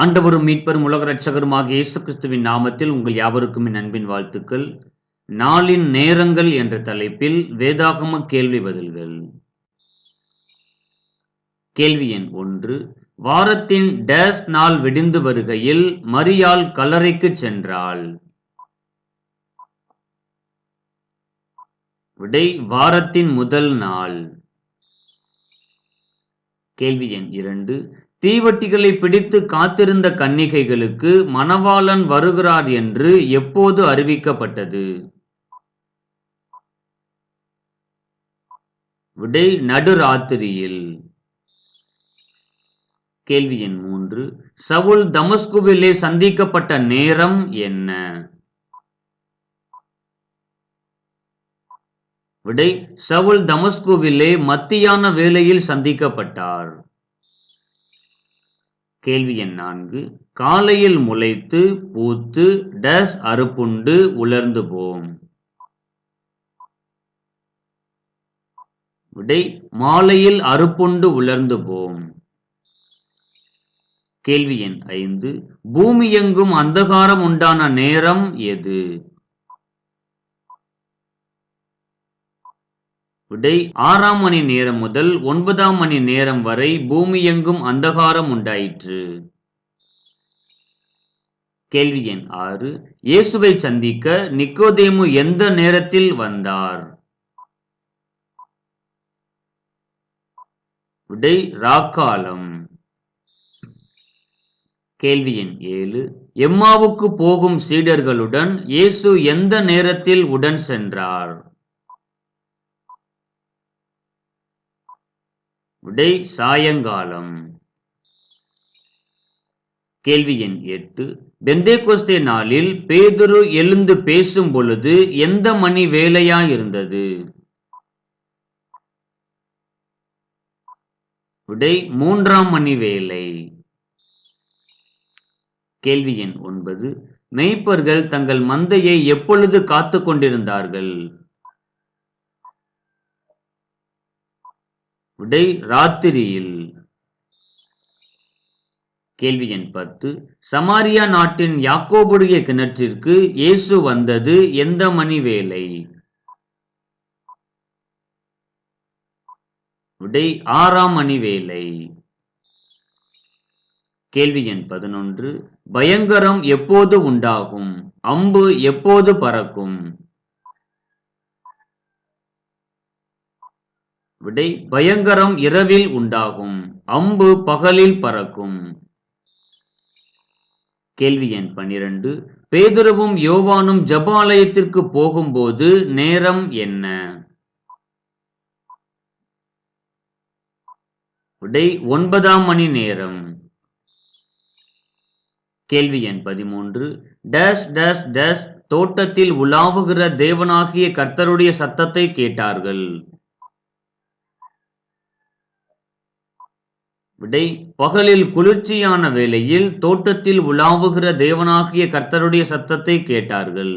ஆண்டவரும் மீட்பரும் உலக ரட்சகருமாக இயேசு கிறிஸ்துவின் நாமத்தில் உங்கள் யாவருக்கும் என் அன்பின் வாழ்த்துக்கள். நாளின் நேரங்கள் என்ற தலைப்பில் வேதாகம கேள்வி பதில்கள். கேள்வி எண் ஒன்று. வாரத்தின் டேஸ் நாள் விடிந்து வருகையில் மரியாள் கல்லறைக்கு சென்றாள். விடை வாரத்தின் முதல் நாள். கேள்வி எண் இரண்டு. தீவட்டிகளை பிடித்து காத்திருந்த கன்னிகைகளுக்கு மணவாளன் வருகிறார் என்று எப்போது அறிவிக்கப்பட்டது? விடை நடுராத்திரியில் கேள்வி எண் மூன்று. சவுல் தமஸ்குவிலே சந்திக்கப்பட்ட நேரம் என்ன? விடை சவுல் தமஸ்குவிலே மத்தியான வேளையில் சந்திக்கப்பட்டார். கேள்வி எண் நான்கு. காலையில் முளைத்து பூத்து டஸ் அறுப்புண்டு உலர்ந்து போம். விடை மாலையில் அறுப்புண்டு உலர்ந்து போம். கேள்வி எண் ஐந்து. பூமி எங்கும் அந்தகாரம் உண்டான நேரம் எது? விடை ஆறாம் மணி நேரம் முதல் ஒன்பதாம் மணி நேரம் வரை பூமி எங்கும் அந்தகாரம் உண்டாயிற்று. கேள்வி எண் ஆறு. இயேசுவை சந்திக்க நிக்கோதேமு எந்த நேரத்தில் வந்தார்? விடை ராக்காலம். கேள்வி எண் ஏழு. எம்மாவுக்கு போகும் சீடர்களுடன் இயேசு எந்த நேரத்தில் உடன் சென்றார்? விடை சாயங்காலம். கேள்வி எண் எட்டு. பெந்தேகோஸ்தே நாளில் பேதுரு எழுந்து பேசும் பொழுது எந்த மணி வேலையா இருந்தது விடை மூன்றாம் மணி வேலை. கேள்வி எண் ஒன்பது. மெய்ப்பர்கள் தங்கள் மந்தையை எப்பொழுது காத்து கொண்டிருந்தார்கள் விடை ராத்திரியில். கேள்வி எண் பத்து. சமாரியா நாட்டின் யாக்கோபுடைய கிணற்றிற்கு இயேசு வந்தது எந்த மணி வேலை விடை ஆறாம் மணி வேலை கேள்வி எண் பதினொன்று. பயங்கரம் எப்போது உண்டாகும்? அம்பு எப்போது பறக்கும்? விடை பயங்கரம் இரவில் உண்டாகும். அம்பு பகலில் பறக்கும். கேள்வி எண் பனிரெண்டு. பேதுருவும் யோவானும் ஜபாலயத்திற்கு போகும்போது நேரம் என்ன? விடை ஒன்பதாம் மணி நேரம். கேள்வி எண் பதிமூன்று. டேஷ் டேஷ் டேஷ் தோட்டத்தில் உலாவுகிற தேவனாகிய கர்த்தருடைய சத்தத்தை கேட்டார்கள். விடை பகலில் குளிர்ச்சியான வேளையில் தோட்டத்தில் உலாவுகிற தேவனாகிய கர்த்தருடைய சத்தத்தை கேட்டார்கள்.